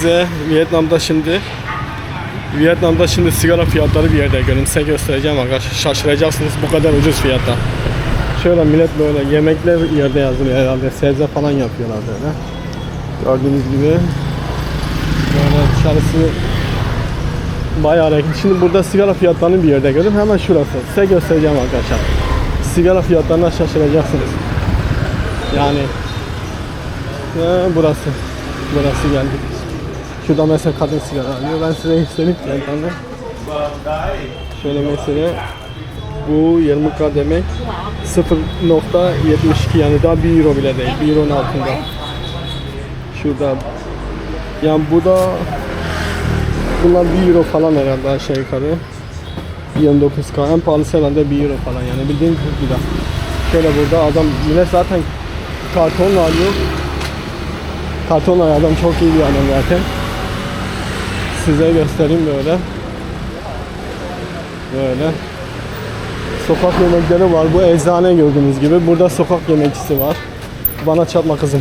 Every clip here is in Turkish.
Size Vietnam'da şimdi Vietnam'da şimdi sigara fiyatları bir yerde görün. Size göstereceğim arkadaşlar. Şaşıracaksınız bu kadar ucuz fiyata. Şöyle millet böyle yemekler yerde yazılıyor herhalde. Sebze falan yapıyorlar böyle. Gördüğünüz gibi böyle dışarısı bayağı renkli. Şimdi burada sigara fiyatlarını bir yerde görün. Hemen şurası. Size göstereceğim arkadaşlar. Sigara fiyatlarına şaşıracaksınız. Yani ee, burası. Burası geldik. Şurada mesela kadın sigara alıyor. Ben size göstereyim yandan Şöyle mesela bu 20k demek 0.72 yani daha 1 euro bile değil. 1 euronun altında. Şurada yani bu da bunlar 1 euro falan herhalde aşağı yukarı. 29k en pahalısı herhalde 1 euro falan yani bildiğin 40 lira. Şöyle burada adam yine zaten kartonla alıyor. Kartonla adam çok iyi bir adam zaten. Size göstereyim böyle. Böyle. Sokak yemekleri var. Bu eczane gördüğünüz gibi. Burada sokak yemekçisi var. Bana çarpma kızım.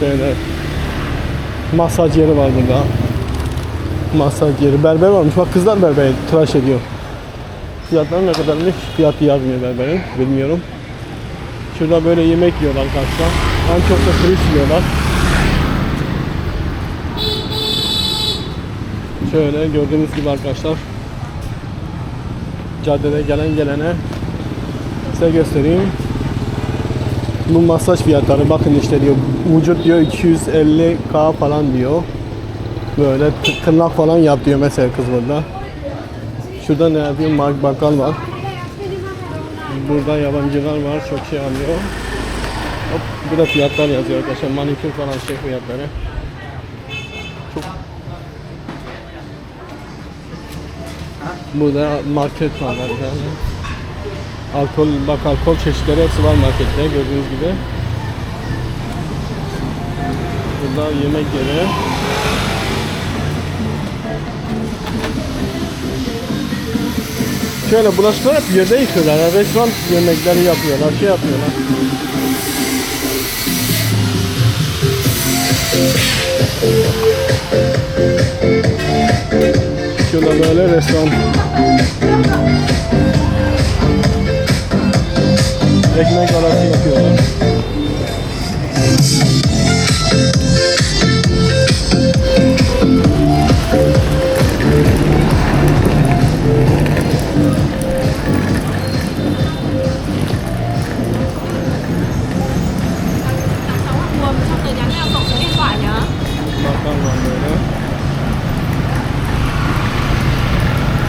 Şöyle. Masaj yeri var burada. Masaj yeri. Berber varmış. Bak kızlar berberi tıraş ediyor. Fiyatları ne kadarmış? Fiyatı yazmıyor berberin. Bilmiyorum. Şurada böyle yemek yiyorlar karşıda. En çok da turist yiyorlar. Şöyle gördüğünüz gibi arkadaşlar. Caddede gelen gelene size göstereyim. Bu masaj fiyatları bakın işte diyor vücut diyor 250k falan diyor. Böyle tırnak falan yap diyor mesela kız burada. Şurada ne yapıyor? Mark bakkal var. Burada yabancılar var. Çok şey alıyor. Hop, burada fiyatlar yazıyor arkadaşlar. Manikür falan şey fiyatları. Burada market var yani. Alkol, bak alkol çeşitleri hepsi var markette gördüğünüz gibi. Burada yemek yeri. Şöyle bulaşıkları hep yerde yıkıyorlar. Restoran yemekleri yapıyorlar, şey yapıyorlar. Şurada böyle restoran. Ekmek arası